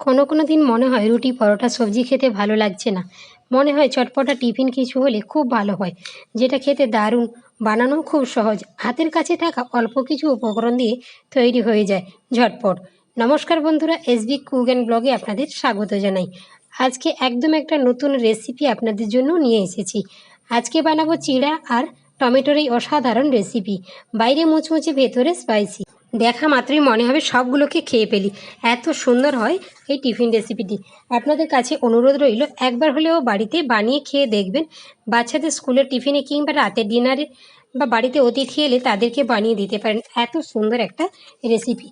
কোনো কোনো দিন মনে হয় রুটি, পরোটা, সবজি খেতে ভালো লাগছে না। মনে হয় চটপটা, টিফিন কিছু হলে খুব ভালো হয়। যেটা খেতে দারুণ বানানো খুব সহজ। হাতের কাছে থাকা অল্প কিছু উপকরণ দিয়ে তৈরি হয়ে যায় ঝটপট। নমস্কার বন্ধুরা এসবি কুক অ্যান্ড ব্লগে আপনাদের স্বাগত জানাই। আজকে একদম একটা নতুন রেসিপি আপনাদের জন্য নিয়ে এসেছি। আজকে বানাবো চিড়া আর টমেটোর এই অসাধারণ রেসিপি বাইরে মুচমুচে ভেতরে স্পাইসি দেখা মাত্রই মনে হবে সবগুলোকে খেয়ে ফেলি। এত সুন্দর হয় এই টিফিন রেসিপিটি আপনাদের কাছে অনুরোধ রইল, একবার হলেও বাড়িতে বানিয়ে খেয়ে দেখবেন। বাচ্চাদের স্কুলের টিফিনে কিংবা রাতের ডিনারে বা বাড়িতে অতিথি এলে তাদেরকে বানিয়ে দিতে পারেন। এত সুন্দর একটা রেসিপি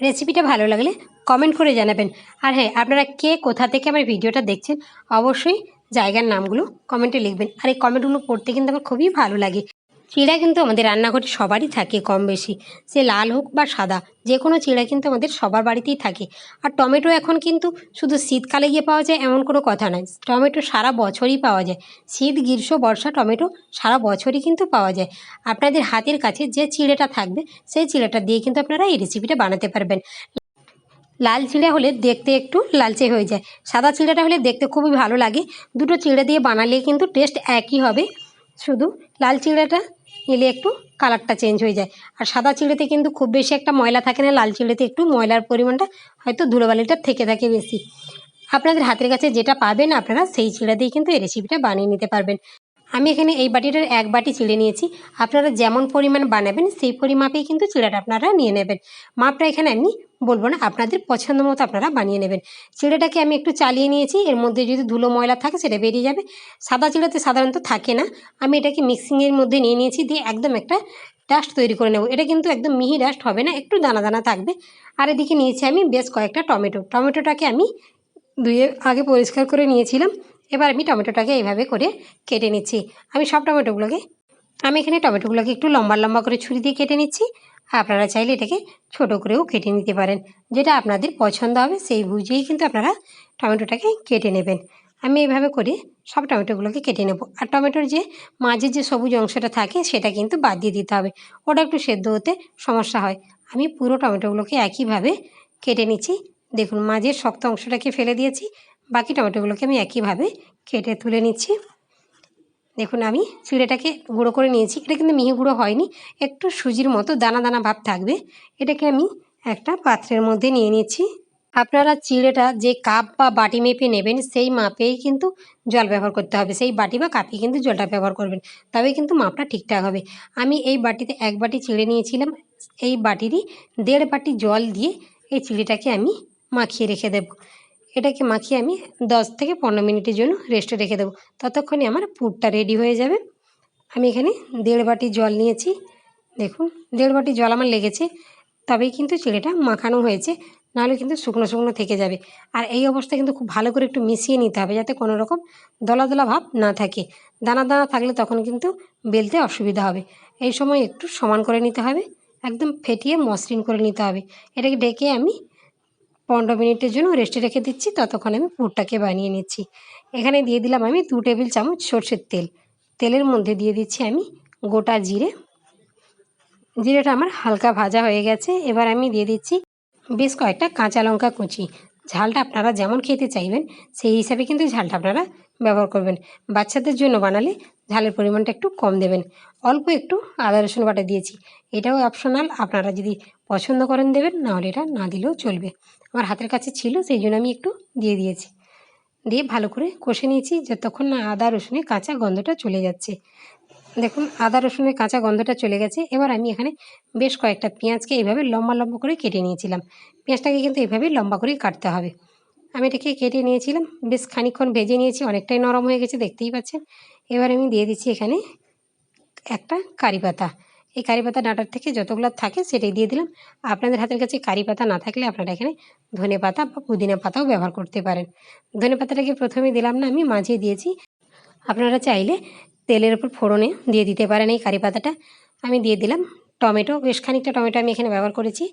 রেসিপিটা ভালো লাগলে কমেন্ট করে জানাবেন। আর হ্যাঁ আপনারা কে কোথা থেকে আমার ভিডিওটা দেখছেন, অবশ্যই জায়গার নামগুলো কমেন্টে লিখবেন। আর এই কমেন্টগুলো পড়তে কিন্তু আমার খুবই ভালো লাগে। চিড়া কিন্তু আমাদের রান্নাঘরে সবারই থাকে কম বেশি সে লাল হোক বা সাদা যে কোনো চিড়া কিন্তু আমাদের সবার বাড়িতেই থাকে। আর টমেটো এখন কিন্তু শুধু শীতকালে গিয়ে পাওয়া যায় এমন কোনো কথা নয়। টমেটো সারা বছরই পাওয়া যায়। শীত, গ্রীষ্ম, বর্ষা, টমেটো সারা বছরই কিন্তু পাওয়া যায়। আপনাদের হাতের কাছে যে চিড়েটা থাকবে, সেই চিড়েটা দিয়ে কিন্তু আপনারা এই রেসিপিটা বানাতে পারবেন। লাল চিড়ে হলে দেখতে একটু লালচে হয়ে যায়। সাদা চিড়েটা হলে দেখতে খুবই ভালো লাগে। দুটো চিড়ে দিয়ে বানালে কিন্তু টেস্ট একই হবে। শুধু লাল চিড়েটা নিলে একটু কালারটা চেঞ্জ হয়ে যায়। আর সাদা চিড়েতে কিন্তু খুব বেশি একটা ময়লা থাকে না, লাল চিড়েতে একটু ময়লার পরিমাণটা হয়তো ধুলোবালিটা থেকে থাকে বেশি। আপনাদের হাতের কাছে যেটা পাবেন আপনারা সেই চিড়া দিয়ে কিন্তু এই রেসিপিটা বানিয়ে নিতে পারবেন। আমি এখানে এই বাটিটার এক বাটি চিড়ে নিয়েছি। আপনারা যেমন পরিমাণ বানাবেন, সেই পরিমাপেই কিন্তু চিড়াটা আপনারা নিয়ে নেবেন। মাপটা এখানে আমি বলব না, আপনাদের পছন্দ মতো আপনারা বানিয়ে নেবেন। চিড়েটাকে আমি একটু চালিয়ে নিয়েছি, এর মধ্যে যদি ধুলো ময়লা থাকে সেটা বেরিয়ে যাবে। সাদা চিড়েতে সাধারণত থাকে না। আমি এটাকে মিক্সিংয়ের মধ্যে নিয়ে নিয়েছি, দিয়ে একদম একটা ডাস্ট তৈরি করে নেব। এটা কিন্তু একদম মিহি ডাস্ট হবে না, একটু দানা দানা থাকবে। আর এদিকে নিয়েছি আমি বেশ কয়েকটা টমেটো। টমেটোটাকে আমি ধুয়ে আগে পরিষ্কার করে নিয়েছিলাম। এবার আমি টমেটোটাকে এইভাবে করে কেটে নিচ্ছি। আমি সব টমেটোগুলোকে, আমি এখানে টমেটোগুলোকে একটু লম্বা লম্বা করে ছুরি দিয়ে কেটে নিচ্ছি। আপনারা চাইলে এটাকে ছোট করেও কেটে নিতে পারেন। যেটা আপনাদের পছন্দ হবে সেই বুঝেই কিন্তু আপনারা টমেটোটাকে কেটে নেবেন। আমি এইভাবে করে সব টমেটোগুলোকে কেটে নেব। আর টমেটোর যে মাঝের যে সবুজ অংশটা থাকে সেটা কিন্তু বাদ দিয়ে দিতে হবে। ওটা একটু সেদ্ধ হতে সমস্যা হয়। আমি পুরো টমেটোগুলোকে একইভাবে কেটে নিচ্ছি। দেখুন, মাঝের শক্ত অংশটাকে ফেলে দিয়েছি। বাকি টমেটোগুলোকে আমি একইভাবে কেটে তুলে নিচ্ছি। দেখুন, আমি চিড়েটাকে গুঁড়ো করে নিয়েছি। এটা কিন্তু মিহি গুঁড়ো হয়নি, একটু সুজির মতো দানা দানা ভাব থাকবে। এটাকে আমি একটা পাত্রের মধ্যে নিয়ে নিচ্ছি। আপনারা চিড়েটা যে কাপ বা বাটি মেপে নেবেন, সেই মাপেই কিন্তু জল ব্যবহার করতে হবে। সেই বাটি বা কাপে কিন্তু জলটা ব্যবহার করবেন, তবে কিন্তু মাপটা ঠিকঠাক হবে। আমি এই বাটিতে এক বাটি চিড়ে নিয়েছিলাম। এই বাটিরই দেড় বাটি জল দিয়ে এই চিড়েটাকে আমি মাখিয়ে রেখে দেবো। এটাকে মাখিয়ে আমি দশ থেকে পনেরো মিনিটের জন্য রেস্টে রেখে দেবো। ততক্ষণে আমার পুরটা রেডি হয়ে যাবে। আমি এখানে দেড় বাটি জল নিয়েছি। দেখুন, দেড় বাটি জল আমার লেগেছে। তবেই কিন্তু চিড়েটা মাখানো হয়েছে। নাহলে কিন্তু শুকনো শুকনো থেকে যাবে। আর এই অবস্থায় কিন্তু খুব ভালো করে একটু মিশিয়ে নিতে হবে যাতে কোনো রকম দলা দলা ভাব না থাকে। দানা দানা থাকলে তখন কিন্তু বেলতে অসুবিধা হবে। এই সময় একটু সমান করে নিতে হবে। একদম ফেটিয়ে মসৃণ করে নিতে হবে। এটাকে ডেকে আমি পনেরো মিনিটের জন্য রেস্টে রেখে দিচ্ছি। ততক্ষণ আমি পুরটাকে বানিয়ে নিচ্ছি। এখানে দিয়ে দিলাম আমি দু টেবিল চামচ সর্ষের তেল। তেলের মধ্যে দিয়ে দিচ্ছি আমি গোটা জিরে। জিরেটা আমার হালকা ভাজা হয়ে গেছে। এবার আমি দিয়ে দিচ্ছি বেশ কয়েকটা কাঁচা লঙ্কা কুচি। ঝালটা আপনারা যেমন খেতে চাইবেন, সেই হিসাবে কিন্তু ঝালটা আপনারা ব্যবহার করবেন। বাচ্চাদের জন্য বানালে ঝালের পরিমাণটা একটু কম দেবেন। অল্প একটু আদা, রসুন বাটা দিয়েছি। এটাও অপশনাল আপনারা যদি পছন্দ করেন দেবেন, নাহলে এটা না দিলেও চলবে। আমার হাতের কাছে ছিল, সেই জন্য আমি একটু দিয়ে দিয়েছি। দিয়ে ভালো করে কষে নিয়েছি, যতক্ষণ না আদা রসুনের কাঁচা গন্ধটা চলে যাচ্ছে। দেখুন, আদা রসুনের কাঁচা গন্ধটা চলে গেছে। এবার আমি এখানে বেশ কয়েকটা পেঁয়াজকে এইভাবে লম্বা লম্বা করে কেটে নিয়েছিলাম। পেঁয়াজটাকে কিন্তু এইভাবে লম্বা করেই কাটতে হবে। আমি এটাকে কেটে নিয়েছিলাম, বেশ খানিকক্ষণ ভেজে নিয়েছি, অনেকটাই নরম হয়ে গেছে, দেখতেই পাচ্ছেন। এবার আমি দিয়ে দিচ্ছি এখানে একটা কারি পাতা। এই কারি পাতা ডাঁটার থেকে যতগুলো থাকে সেটাই দিয়ে দিলাম। আপনাদের হাতের কাছে কারি পাতা না থাকলে আপনারা এখানে ধনে পাতা বা পুদিনা পাতাও ব্যবহার করতে পারেন। ধনে পাতাটাকে প্রথমে দিলাম না, আমি মাঝে দিয়েছি। আপনারা চাইলে তেলের উপর ফোড়নে দিয়ে দিতে পারেন এই কারি পাতাটা। আমি দিয়ে দিলাম টমেটো, বেশ খানিকটা টমেটো আমি এখানে ব্যবহার করেছি।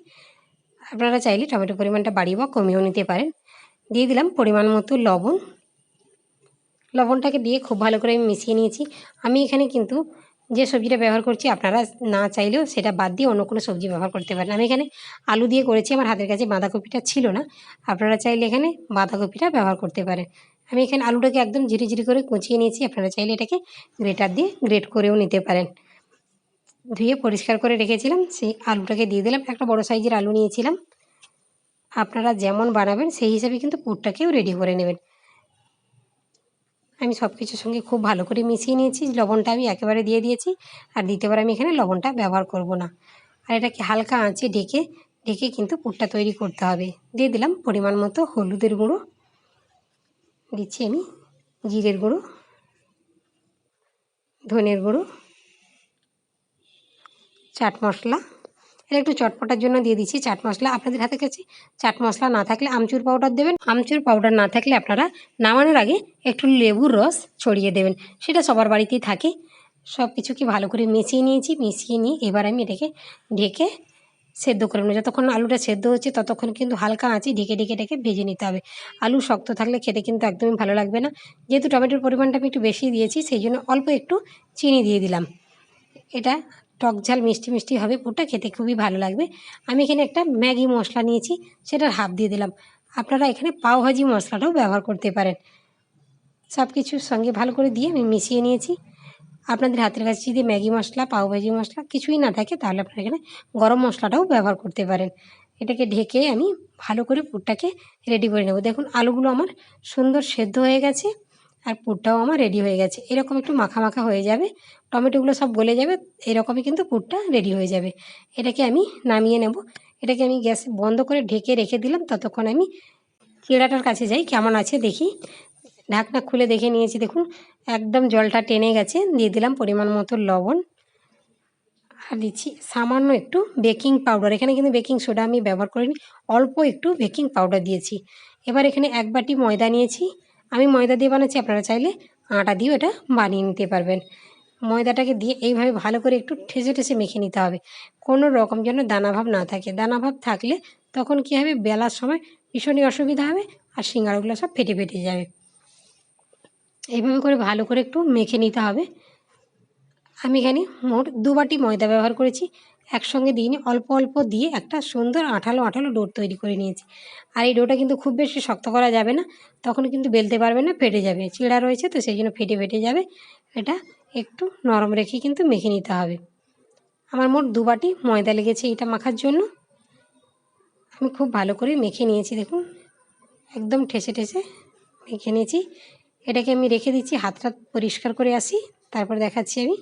আপনারা চাইলে টমেটো পরিমাণটা বাড়িয়ে বা কমিয়েও নিতে পারেন। দিয়ে দিলাম পরিমাণ মতো লবণ। লবণটাকে দিয়ে খুব ভালো করে আমি মিশিয়ে নিয়েছি। আমি এখানে কিন্তু যে সবজিটা ব্যবহার করছি, আপনারা না চাইলেও সেটা বাদ দিয়ে অন্য কোনো সবজি ব্যবহার করতে পারেন। আমি এখানে আলু দিয়ে করেছি, আমার হাতের কাছে বাঁধাকপিটা ছিল না। আপনারা চাইলে এখানে বাঁধাকপিটা ব্যবহার করতে পারেন। আমি এখানে আলুটাকে একদম ঝিরি ঝিরি করে কুচিয়ে নিয়েছি, আপনারা চাইলে এটাকে গ্রেটার দিয়ে গ্রেট করেও নিতে পারেন। ধুয়ে পরিষ্কার করে রেখেছিলাম, সেই আলুটাকে দিয়ে দিলাম। একটা বড় সাইজের আলু নিয়েছিলাম। আপনারা যেমন বানাবেন, সেই হিসাবে কিন্তু পুরটাকেও রেডি করে নেবেন। আমি সব কিছুর সঙ্গে খুব ভালো করে মিশিয়ে নিয়েছি, লবণটা আমি একেবারে দিয়ে দিয়েছি, আর দ্বিতীয়বার আমি এখানে লবণটা ব্যবহার করব না। আর এটাকে হালকা আঁচে ঢেকে ঢেকে কিন্তু পুরটা তৈরি করতে হবে। দিয়ে দিলাম পরিমাণ মতো হলুদের গুঁড়ো। দিচ্ছি আমি জিরের গুঁড়ো, ধনের গুঁড়ো, চাট মশলা এটা একটু চটপটার জন্য দিয়ে দিচ্ছি চাট মশলা। আপনাদের হাতে কাছে চাট মশলা না থাকলে আমচুর পাউডার দেবেন। আমচুর পাউডার না থাকলে আপনারা নামানোর আগে একটু লেবুর রস ছড়িয়ে দেবেন। সেটা সবার বাড়িতেই থাকে। সব কিছুকে ভালো করে মিশিয়ে নিয়েছি, মিশিয়ে নিয়ে এবার আমি এটাকে ঢেকে সেদ্ধ করে নেব। যতক্ষণ আলুটা সেদ্ধ হচ্ছে ততক্ষণ কিন্তু হালকা আঁচে ঢেকে ঢেকে ঢেকে ভেজে নিতে হবে। আলু শক্ত থাকলে খেতে কিন্তু একদমই ভালো লাগবে না। যেহেতু টমেটোর পরিমাণটা আমি একটু বেশি দিয়েছি, সেই জন্য অল্প একটু চিনি দিয়ে দিলাম। এটা টক ঝাল মিষ্টি মিষ্টি হবে, পুরটা খেতে খুবই ভালো লাগবে। আমি এখানে একটা ম্যাগি মশলা নিয়েছি, সেটার হাফ দিয়ে দিলাম। আপনারা এখানে পাও ভাজি মশলাটাও ব্যবহার করতে পারেন। সব কিছুর সঙ্গে ভালো করে দিয়ে আমি মিশিয়ে নিয়েছি। আপনাদের হাতের কাছে যদি ম্যাগি মশলা, পাও ভাজি মশলা কিছুই না থাকে, তাহলে আপনারা এখানে গরম মশলাটাও ব্যবহার করতে পারেন। এটাকে ঢেকে আমি ভালো করে পুরটাকে রেডি করে নেব। দেখুন, আলুগুলো আমার সুন্দর সেদ্ধ হয়ে গেছে। আর পুরটাও আমার রেডি হয়ে গেছে। এরকম একটু মাখা মাখা হয়ে যাবে, টমেটোগুলো সব গলে যাবে, এরকমই কিন্তু পুরটা রেডি হয়ে যাবে। এটাকে আমি নামিয়ে নেব। এটাকে আমি গ্যাস বন্ধ করে ঢেকে রেখে দিলাম, ততক্ষণ আমি চিড়াটার কাছে যাই, কেমন আছে দেখি। ঢাকনা খুলে দেখে নিয়েছি, দেখুন, একদম জলটা টেনে গেছে। দিয়ে দিলাম পরিমাণ মতো লবণ। আর দিচ্ছি সামান্য একটু বেকিং পাউডার। এখানে কিন্তু বেকিং সোডা আমি ব্যবহার করিনি, অল্প একটু বেকিং পাউডার দিয়েছি। এবার এখানে এক বাটি ময়দা নিয়েছি। আমি ময়দা দিয়ে বানাচ্ছি, আপনারা চাইলে আটা দিয়েও এটা বানিয়ে নিতে পারবেন। ময়দাটাকে দিয়ে এইভাবে ভালো করে একটু ঠেসে ঠেসে মেখে নিতে হবে। কোনো রকম যেন দানাভাব না থাকে। দানাভাব থাকলে তখন কী হবে? বেলার সময় ভীষণই অসুবিধা হবে আর সিঙ্গাড়াগুলো সব ফেটে ফেটে যাবে। এইভাবে করে ভালো করে একটু মেখে নিতে হবে। আমি এখানে মোট দু বাটি ময়দা ব্যবহার করেছি। একসঙ্গে দিইনি, অল্প অল্প দিয়ে একটা সুন্দর আঠালো আঠালো ডোর তৈরি করে নিয়েছি। আর এই ডোটা কিন্তু খুব বেশি শক্ত করা যাবে না, তখন কিন্তু বেলতে পারবে না, ফেটে যাবে। চিড়া রয়েছে তো সেই জন্য ফেটে ফেটে যাবে। এটা একটু নরম রেখে কিন্তু মেখে নিতে হবে। আমার মোট দু বাটি ময়দা লেগেছে এটা মাখার জন্য। আমি খুব ভালো করে মেখে নিয়েছি, দেখুন। একদম ঠেসে ঠেসে মেখে নিয়েছি। এটাকে আমি রেখে দিচ্ছি, হাতটা পরিষ্কার করে আসি, তারপর দেখাচ্ছি আমি।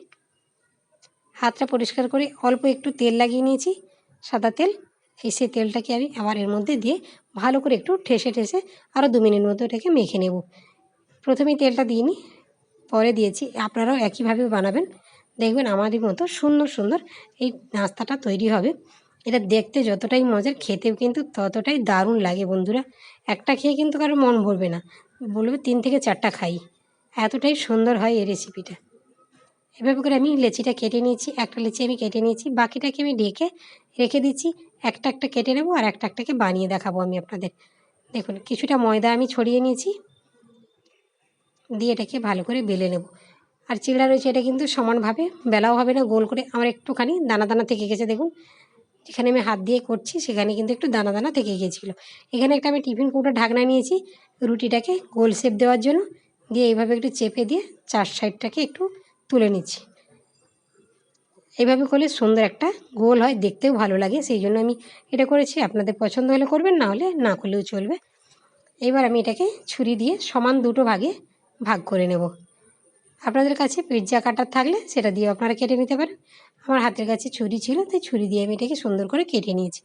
হাতটা পরিষ্কার করে অল্প একটু তেল লাগিয়ে নিয়েছি, সাদা তেল। এই সেই তেলটাকে আমি আবার এর মধ্যে দিয়ে ভালো করে একটু ঠেসে ঠেসে আরও দু মিনিট মতো এটাকে মেখে নেব। প্রথমেই তেলটা দিইনি পরে দিয়েছি। আপনারাও একইভাবে বানাবেন। দেখবেন আমাদের মতো সুন্দর সুন্দর এই নাস্তাটা তৈরি হবে। এটা দেখতে যতটাই মজার, খেতেও কিন্তু ততটাই দারুণ লাগে বন্ধুরা। একটা খেয়ে কিন্তু কারও মন ভরবে না। বলবে তিন থেকে চারটা খাই। এতটাই সুন্দর হয় এই রেসিপিটা এভাবে করে আমি লেচিটা কেটে নিয়েছি, একটা লেচি আমি কেটে নিয়েছি, বাকিটাকে আমি ঢেকে রেখে দিচ্ছি, একটা একটা কেটে নেব আর একটা একটাকে বানিয়ে দেখাবো আমি আপনাদের। দেখুন, কিছুটা ময়দা আমি ছড়িয়ে নিয়েছি, দিয়ে এটাকে ভালো করে বেলে নেব। আর চিড়া রয়েছে, এটা কিন্তু সমানভাবে বেলাও হবে না, গোল করে আমার একটুখানি দানা দানা থেকে গেছে, দেখুন। যেখানে আমি হাত দিয়ে করছি, সেখানে কিন্তু একটু দানা দানা থেকে গিয়েছিল এখানে একটা আমি টিফিন কৌটো ঢাকনা নিয়েছি, রুটিটাকে গোল শেপ দেওয়ার জন্য, দিয়ে এইভাবে একটু চেপে দিয়ে চার সাইডটাকে একটু তুলে নিচ্ছি। এইভাবে করলে সুন্দর একটা গোল হয়, দেখতেও ভালো লাগে। সেই জন্য আমি এটা করেছি। আপনাদের পছন্দ হলে করবেন, না হলে না করলেও চলবে। এবার আমি এটাকে ছুরি দিয়ে সমান দুটো ভাগে ভাগ করে নেব। আপনাদের কাছে পিৎজা কাটার থাকলে সেটা দিয়ে আপনারা কেটে নিতে পারেন। আমার হাতের কাছে ছুরি ছিল, তাই ছুরি দিয়ে আমি এটাকে সুন্দর করে কেটে নিয়েছি।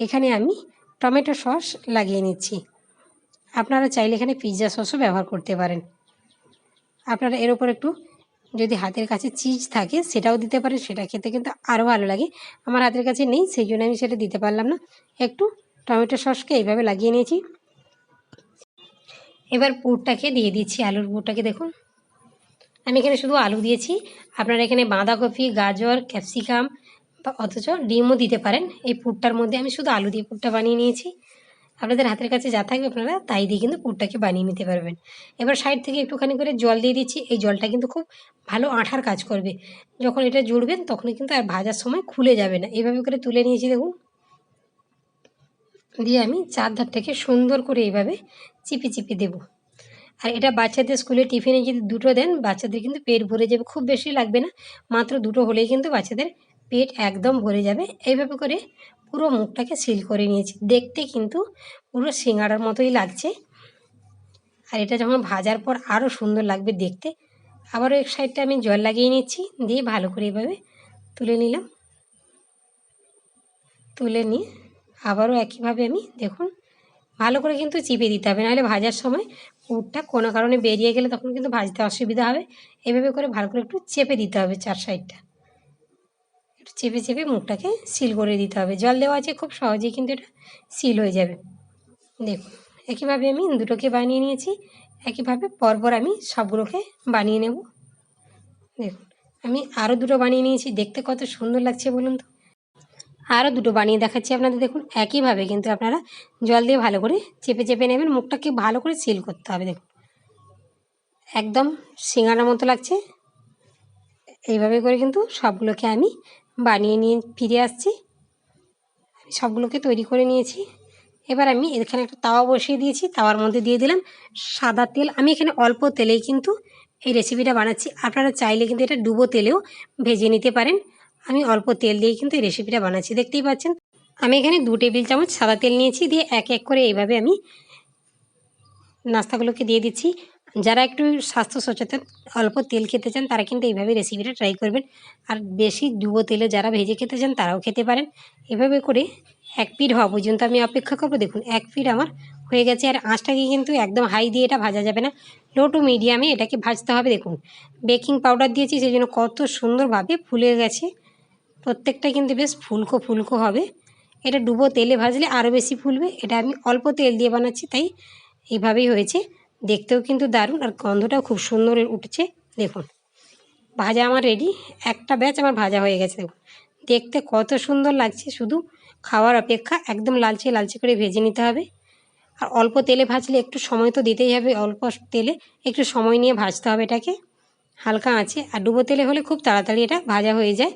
এখানে আমি টমেটো সস লাগিয়ে নিচ্ছি। আপনারা চাইলে এখানে পিৎজা সসও ব্যবহার করতে পারেন। আপনারা এর ওপর একটু যদি হাতের কাছে চিজ থাকে, সেটাও দিতে পারেন সেটা খেতে কিন্তু আরও ভালো লাগে। আমার হাতের কাছে নেই সেই জন্য আমি সেটা দিতে পারলাম না। একটু টমেটো সসকে এইভাবে লাগিয়ে নিয়েছি। এবার পুরটাকে দিয়ে দিচ্ছি আলুর পুরটাকে, দেখুন। আমি এখানে শুধু আলু দিয়েছি। আপনারা এখানে বাঁধাকপি, গাজর, ক্যাপসিকাম বা অথচ ডিমও দিতে পারেন। এই পুরটার মধ্যে আমি শুধু আলু দিয়ে পুরটা বানিয়ে নিয়েছি। আপনাদের হাতের কাছে যা থাকবে আপনারা তাই দিয়ে কিন্তু পুরটাকে বানিয়ে নিতে পারবেন। এবার সাইড থেকে একটুখানি করে জল দিয়ে দিচ্ছি। এই জলটা কিন্তু খুব ভালো আঠার কাজ করবে। যখন এটা জুড়বেন তখনই কিন্তু আর ভাজার সময় খুলে যাবে না। এভাবে করে তুলে নিয়েছি দেখুন। দিয়ে আমি চারধার থেকে সুন্দর করে এইভাবে চিপি চিপি দেবো। আর এটা বাচ্চাদের স্কুলে টিফিনে যদি দুটো দেন, বাচ্চাদের কিন্তু পেট ভরে যাবে। খুব বেশি লাগবে না। মাত্র দুটো হলেই কিন্তু বাচ্চাদের পেট একদম ভরে যাবে। এইভাবে করে পুরো মুখটাকে সিল করে নিয়েছি। দেখতে কিন্তু পুরো সিঙ্গাড়ার মতোই লাগছে। আর এটা যখন ভাজার পর আরও সুন্দর লাগবে দেখতে। আবারও এক সাইডটা আমি জল লাগিয়ে নিচ্ছি, দিয়ে ভালো করে এভাবে তুলে নিলাম। তুলে নিয়ে আবারও একইভাবে আমি দেখুন, ভালো করে কিন্তু চিপে দিতে হবে। নাহলে ভাজার সময় পুরটা কোনো কারণে বেরিয়ে গেলে তখন কিন্তু ভাজতে অসুবিধা হবে। এভাবে করে ভালো করে একটু চেপে দিতে হবে চার সাইডটা। চেপে চেপে মুখটাকে সিল করে দিতে হবে। জল দেওয়া আছে খুব সহজেই, কিন্তু এটা সিল হয়ে যাবে। দেখুন, একইভাবে আমি দুটোকে বানিয়ে নিয়েছি। একইভাবে পরপর আমি সবগুলোকে বানিয়ে নেব। দেখুন, আমি আরও দুটো বানিয়ে নিয়েছি। দেখতে কত সুন্দর লাগছে বলুন তো। আরও দুটো বানিয়ে দেখাচ্ছি আপনাদের। দেখুন, একইভাবে কিন্তু আপনারা জল দিয়ে ভালো করে চেপে চেপে নেবেন। মুখটাকে ভালো করে সিল করতে হবে। দেখুন, একদম সিঙ্গারার মতো লাগছে। এইভাবে করে কিন্তু সবগুলোকে আমি বানিয়ে নিয়ে ফিরে আসছি। সবগুলোকে তৈরি করে নিয়েছি। এবার আমি এখানে একটা তাওয়া বসিয়ে দিয়েছি। তাওয়ার মধ্যে দিয়ে দিলাম সাদা তেল। আমি এখানে অল্প তেলেই কিন্তু এই রেসিপিটা বানাচ্ছি। আপনারা চাইলে কিন্তু এটা ডুবো তেলেও ভেজে নিতে পারেন। আমি অল্প তেল দিয়েই কিন্তু এই রেসিপিটা বানাচ্ছি। দেখতেই পাচ্ছেন, আমি এখানে দু টেবিল চামচ সাদা তেল নিয়েছি। দিয়ে এক এক করে এইভাবে আমি নাস্তাগুলোকে দিয়ে দিচ্ছি। যারা একটু স্বাস্থ্য সচেতন, অল্প তেল খেতে চান, তারা কিন্তু এইভাবে রেসিপিটা ট্রাই করবেন। আর বেশি ডুবো তেলে যারা ভেজে খেতে চান, তারাও খেতে পারেন। এভাবে করে এক পিঠ হওয়া পর্যন্ত আমি অপেক্ষা করব। দেখুন, এক পিঠ আমার হয়ে গেছে আর আঁচটাকে কিন্তু একদম হাই দিয়ে এটা ভাজা যাবে না। লো টু মিডিয়ামে এটাকে ভাজতে হবে। দেখুন বেকিং পাউডার দিয়েছি সেই জন্য কত সুন্দরভাবে ফুলে গেছে। প্রত্যেকটা কিন্তু বেশ ফুলকো ফুলকো হবে। এটা ডুবো তেলে ভাজলে আরও বেশি ফুলবে। এটা আমি অল্প তেল দিয়ে বানাচ্ছি, তাই এইভাবেই হয়েছে। দেখতেও কিন্তু দারুণ আর গন্ধটাও খুব সুন্দর উঠছে, দেখুন। ভাজা আমার রেডি একটা ব্যাচ আমার ভাজা হয়ে গেছে, দেখুন। দেখতে কত সুন্দর লাগছে, শুধু খাওয়ার অপেক্ষা একদম লালচে লালচে করে ভেজে নিতে হবে। আর অল্প তেলে ভাজলে একটু সময় তো দিতেই হবে, অল্প তেলে একটু সময় নিয়ে ভাজতে হবে এটাকে। হালকা আছে আর ডুবো তেলে হলে খুব তাড়াতাড়ি এটা ভাজা হয়ে যায়।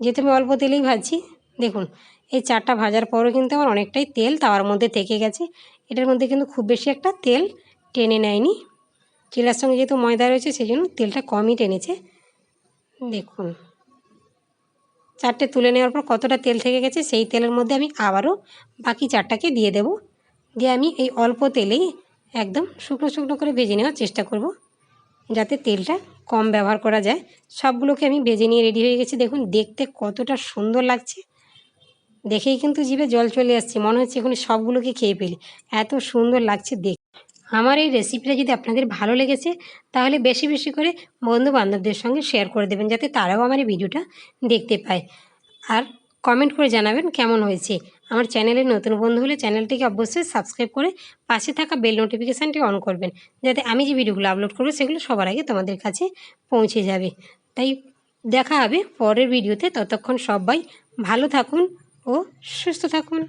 যেহেতু আমি অল্প তেলেই ভাজছি, দেখুন, এই চারটা ভাজার পরও কিন্তু আমার অনেকটাই তেল তাওয়ার মধ্যে থেকে গেছে। এটার মধ্যে কিন্তু খুব বেশি একটা তেল টেনে নেয়নি। চিলার সঙ্গে যেহেতু ময়দা রয়েছে সেই জন্য তেলটা কমই টেনেছে। দেখুন, চারটে তুলে নেওয়ার পর কতটা তেল থেকে গেছে, সেই তেলের মধ্যে আমি আবারও বাকি চারটাকে দিয়ে দেব। দিয়ে আমি এই অল্প তেলেই একদম শুকনো শুকনো করে ভেজে নেওয়ার চেষ্টা করব, যাতে তেলটা কম ব্যবহার করা যায়। সবগুলোকে আমি ভেজে নিয়ে রেডি হয়ে গেছি। দেখুন, দেখতে কতটা সুন্দর লাগছে। দেখেই কিন্তু জিভে জল চলে আসছে। মনে হচ্ছে এখন সবগুলোকে খেয়ে ফেলি। এত সুন্দর লাগছে দেখ আমার এই রেসিপিটা যদি আপনাদের ভালো লেগেছে, তাহলে বেশি বেশি করে বন্ধু বান্ধবদের সঙ্গে শেয়ার করে দেবেন, যাতে তারাও আমার এই ভিডিওটা দেখতে পায়। আর কমেন্ট করে জানাবেন কেমন হয়েছে। আমার চ্যানেলের নতুন বন্ধু হলে চ্যানেলটিকে অবশ্যই সাবস্ক্রাইব করে পাশে থাকা বেল নোটিফিকেশানটি অন করবেন, যাতে আমি যে ভিডিওগুলো আপলোড করব, সেগুলো সবার আগে তোমাদের কাছে পৌঁছে যাবে। তাই দেখা হবে পরের ভিডিওতে ততক্ষণ সবাই ভালো থাকুন ও সুস্থ থাকুন।